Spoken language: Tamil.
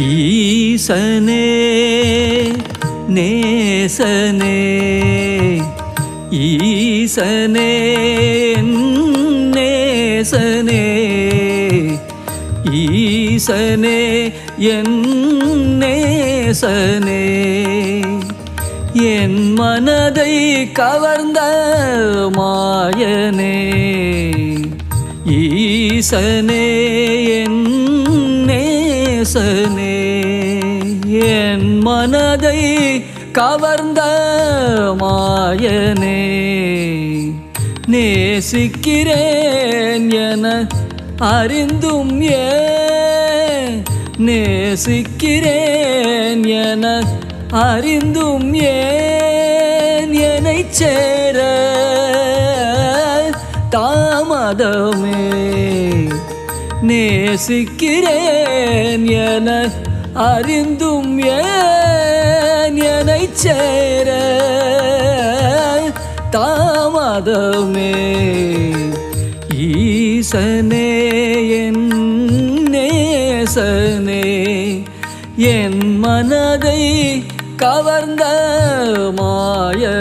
ஈசனே நேசனே ஈசனே நேசனே ஈசனே என் நேசனே. என் மனதை கவர்ந்த மாயனே ஈசனே என் நேசனே என் மனதை கவர்ந்த மாயனே நேசிக்கிறேன் என அறிந்தும் ஏன் நேசிக்கிறேன் என அறிந்தும் ஏன் என்னை சேர தாமதமே. நேசிக்கிறேன் என அறிந்தும் ஏன் என்னை சேர தாமதமே? ஈசனே என் நேசனே என் மனதை கவர்ந்த மாயனே